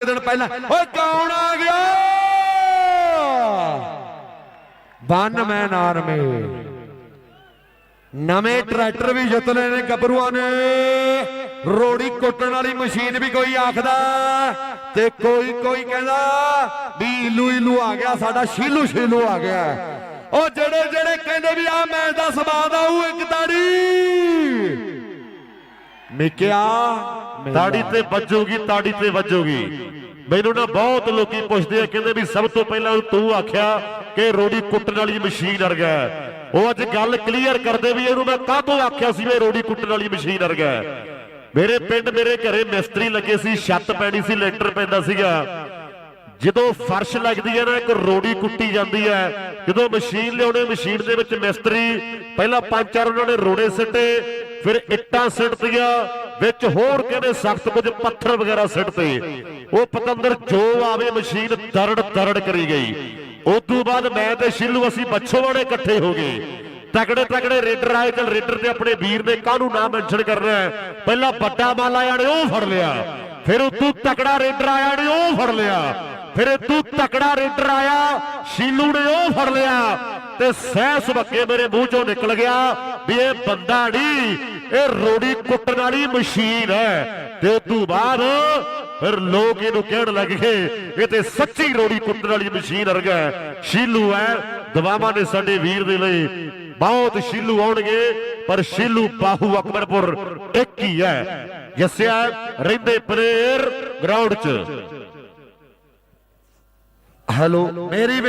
ਦਿਨ ਪਹਿਲਾਂ। ਓਏ ਕੌਣ ਆ ਗਿਆ? ਬੰਨ ਮੈਂ ਨਾਰਮੇ ਨਵੇਂ ਟਰੈਕਟਰ ਵੀ ਜਿੱਤ ਲਏ ਨੇ ਗੱਭਰੂਆਂ ਨੇ। ਰੋੜੀ ਕੁੱਟਣ ਵਾਲੀ ਮਸ਼ੀਨ ਵੀ ਕੋਈ ਆਖਦਾ ਤੇ ਕੋਈ ਕੋਈ ਕਹਿੰਦਾ ਵੀ ਇਲੂ ਇਲੂ ਆ ਗਿਆ ਸਾਡਾ ਸ਼ੀਲੂ ਸ਼ੀਲੂ ਆ ਗਿਆ। ਉਹ ਜਿਹੜੇ ਜਿਹੜੇ ਕਹਿੰਦੇ ਵੀ ਆ ਮੈਚ ਦਾ ਸਵਾਦ ਆਊ ਇੱਕ ਤਾੜੀ। ਮਿਕਿਆ ਤਾੜੀ ਤੇ ਵੱਜੂਗੀ ਤਾੜੀ ਤੇ ਵੱਜੂਗੀ ਮੈਨੂੰ ਨਾ ਬਹੁਤ ਲੋਕੀ ਪੁੱਛਦੇ ਆ ਕਹਿੰਦੇ ਵੀ ਸਭ ਤੋਂ ਪਹਿਲਾਂ ਤੂੰ ਆਖਿਆ ਕਿ ਰੋੜੀ ਕੁੱਟਣ ਵਾਲੀ ਮਸ਼ੀਨ ਵਰਗਾ। ਉਹ ਅੱਜ ਗੱਲ ਕਲੀਅਰ ਕਰਦੇ ਵੀ ਇਹਨੂੰ ਮੈਂ ਕਾਹਤੋਂ ਆਖਿਆ ਸੀ ਵੀ ਰੋੜੀ ਕੁੱਟਣ ਵਾਲੀ ਮਸ਼ੀਨ ਵਰਗਾ। ਮੇਰੇ ਪਿੰਡ ਮੇਰੇ ਘਰੇ ਮਿਸਤਰੀ ਲੱਗੇ ਸੀ ਛੱਤ ਪੈਣੀ ਸੀ ਲੈਂਟਰ ਪੈਂਦਾ ਸੀਗਾ ਜਦੋਂ ਫਰਸ਼ ਲੱਗਦੀ ਹੈ ਨਾ ਇੱਕ ਰੋੜੀ ਕੁੱਟੀ ਜਾਂਦੀ ਹੈ ਜਦੋਂ ਮਸ਼ੀਨ ਲਿਆਉਣੇ ਮਸ਼ੀਨ ਦੇ ਵਿੱਚ ਮਿਸਤਰੀ ਪਹਿਲਾਂ ਪੰਜ ਚਾਰ ਉਹਨਾਂ ਨੇ ਰੋੜੇ ਸਿੱਟੇ ਫਿਰ ਇੱਟਾਂ ਸਿੱਟਤੀਆਂ ਵਿੱਚ ਹੋਰ ਕਹਿੰਦੇ ਸਖਤ ਕੁਝ ਪੱਥਰ ਵਗੈਰਾ ਸਿੱਟਤੇ ਉਹ ਪਤੰਦਰ ਜੋ ਆਵੇ ਮਸ਼ੀਨ ਦਰੜ ਦਰੜ ਕਰੀ ਗਈ। ਉਸ ਤੋਂ ਬਾਅਦ ਮੈਂ ਤੇ ਸ਼ਿੱਲੂ ਅਸੀਂ ਬੱਛੋਵਾੜੇ ਇਕੱਠੇ ਹੋ ਗਏ। ਤਕੜੇ ਤਕੜੇ ਰੇਡਰ ਆਏ ਚਲ ਰੇਡਰ ਤੇ ਆਪਣੇ ਵੀਰ ਨੇ ਕਾਹਨੂੰ ਨਾ ਮੈਂਸ਼ਨ ਕਰਨਾ ਪਹਿਲਾਂ ਵੱਡਾ ਮਾਲ ਆਇਆ ਨੇ, ਉਹ ਫੜ ਲਿਆ। ਫਿਰ ਉਤੋਂ ਤਕੜਾ ਰੇਡਰ ਆਇਆ ਨੇ, ਉਹ ਫੜ ਲਿਆ। ਫਿਰ ਇਤੋਂ ਤਕੜਾ ਰੇਡਰ ਆਇਆ, ਸ਼ੀਲੂ ਨੇ ਉਹ ਫੜ ਲਿਆ। ਤੇ ਸਹਿ ਸੁਭੱਕੇ ਮੇਰੇ ਮੂੰਹ ਚੋਂ ਨਿਕਲ ਗਿਆ। ਵੀ ਇਹ ਬੰਦਾ ਨਹੀਂ ਇਹ ਰੋੜੀ ਕੁੱਟਣ ਵਾਲੀ ਮਸ਼ੀਨ ਹੈ। ਤੇ ਉਤੋਂ ਬਾਅਦ ਫਿਰ ਲੋਕ ਇਹਨੂੰ ਕਹਿਣ ਲੱਗ ਗਏ ਇਹ ਤੇ ਸੱਚੀ ਰੋੜੀ ਕੁੱਟਣ ਵਾਲੀ ਮਸ਼ੀਨ ਵਰਗਾ ਸ਼ੀਲੂ ਹੈ ਦਵਾਵਾਂ ਨੇ ਸਾਡੇ ਵੀਰ ਦੇ ਲਈ। ਬਹੁਤ ਸ਼ੀਲੂ ਆਉਣਗੇ ਪਰ ਸ਼ੀਲੂ ਬਾਹੂ ਅਕਬਰਪੁਰ ਇੱਕ ਹੀ ਹੈ। ਜੱਸਿਆ ਰਹਿੰਦੇ ਪਲੇਅਰ ਗਰਾਊਂਡ 'ਚ। ਹੈਲੋ ਮੇਰੀ